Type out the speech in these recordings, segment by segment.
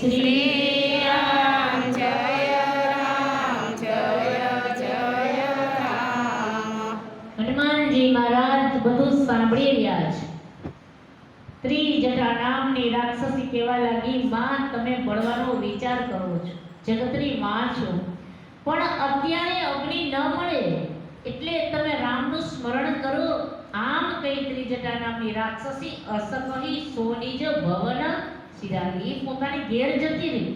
શ્રી રામ જય રામ જય જય રામ હનુમાનજી મહારાજ બધું સાંભળી રહ્યા છે. ત્રિજટા નામની રાક્ષસી કહેવા લાગી માં તમે બળવાનો વિચાર કરો છો. જગતની માં છો. પણ અત્યારે અગ્નિ ન મળે. એટલે તમે રામનું સ્મરણ કરો. આમ કઈ ત્રિજટા નામની રાક્ષસી અસકહી સોનિજ ભવન સિરાગી પોતાની ઘેર જતી રહી.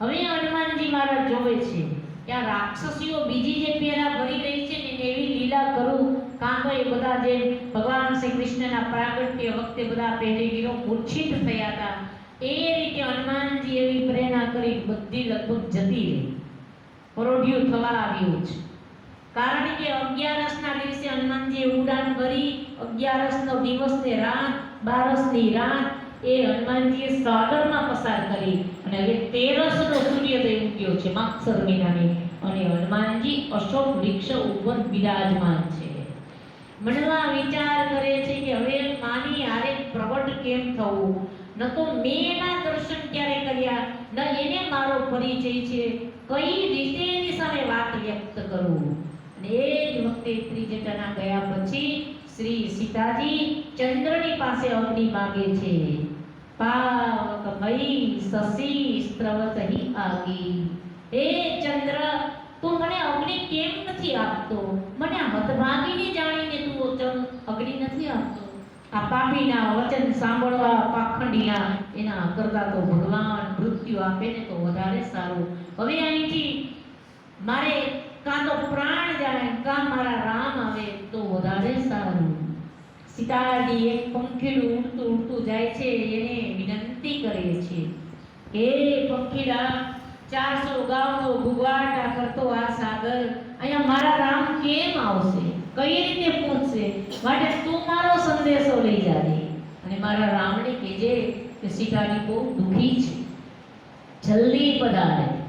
હવે હનુમાનજી મહારાજ જોવે છે કે આ રાક્ષસીઓ બીજી જે પેલા ભરી રહી છે ને એવી લીલા કરું કાં તો એ બધા જે ભગવાન શ્રી કૃષ્ણના પ્રાગટ્ય વખતે બધા પહેરેવીરો મૂર્છિત થયા હતા, એ રીતે હનુમાનજી એવી પ્રેરણા કરી બધી લગભગ જતી રહી. પરોઢિયું થવા આવ્યું છે કારણ કે અગિયારસના દિવસે હનુમાનજી ઉડાન ભરી, અગિયારસનો દિવસ ને રાત, બારસની રાત, એ હનુમાનજીએ સાગરમાં પસાર કરી. અને હવે તેરસનો સૂર્યોદય ઉગ્યો છે માક્ષર મહિનાની. અને હનુમાનજી અશોક વૃક્ષ ઉપર બિરાજમાન છે. મનમાં વિચાર કરે છે કે હવે માની હારે પ્રગટ કેમ થવું? ન તો મેં એના દર્શન ક્યારે કર્યા? ન એને મારો પરિચય છે? કઈ રીતે એની સામે વાત વ્યક્ત કરું? અને વખતે ત્રિજટાના ગયા પછી શ્રી સીતાજી ચંદ્રની પાસે અગ્નિ માગે છે. પાવકમયી સસી સ્ત્રવતહી આગી. હે ચંદ્ર, તું મને અગ્નિ કેમ નથી આપતો? મને આ હતભાગીને જાણીને તું વચન અગ્નિ નથી આપતો? આ પાપીના વચન સાંભળવા પાખંડીના એના કરતા તો ભગવાન મૃત્યુ આપે ને તો વધારે સારું. હવે અહીંથી મારે કાં પ્રાણ જાય કાં મારા રામ આવે તો વધારે સારું. સીતાજી એક પંખીડું ઉડતું ઉડતું જાય છે, એને વિનંતી કરે છે. હે પંખીડા, ચારસો ગાવનો ભૂગવાટા કરતો આ સાગર, અહીંયા મારા રામ કેમ આવશે? કઈ રીતે પહોંચશે? માટે તું મારો સંદેશો લઈ જાજે. અને મારા રામને કહેજે કે સીતાજી બહુ દુઃખી છે. જલ્દી પધારે.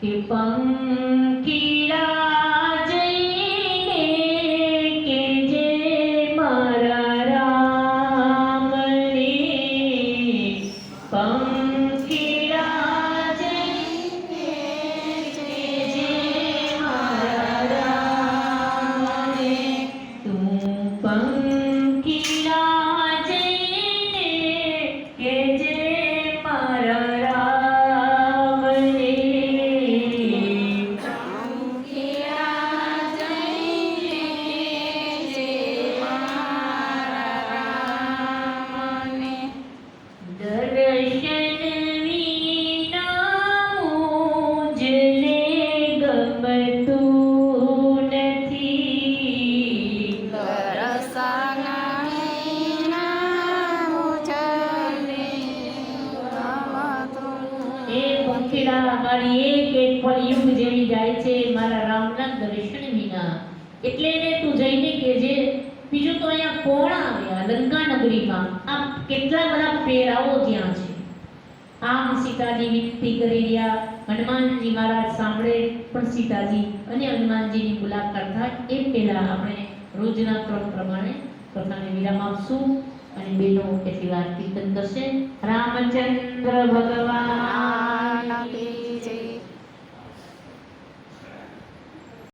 કે પંખીડા મારી એક એક યુગ જેવી જાય છે મારા રામના દર્શન વિના. એટલે એને તું જઈને કહેજે, બીજું તો અહીંયા કોણ આવ્યા લંકા નગરીમાં? આ કેટલા બધા ફેરાઓ ત્યાં છે? આમ સીતાજી વિનંતી કરી રહ્યા. હનુમાનજી મહારાજ સાંભળે પણ સીતાજી અને હનુમાનજીની મુલાકાત થાય એ પહેલા આપણે રોજના ક્રમ પ્રમાણે કથાને વિરામ આપશું અને બેનો કેટલી વાર કીર્તન કરશે. રામચંદ્ર ભગવાન.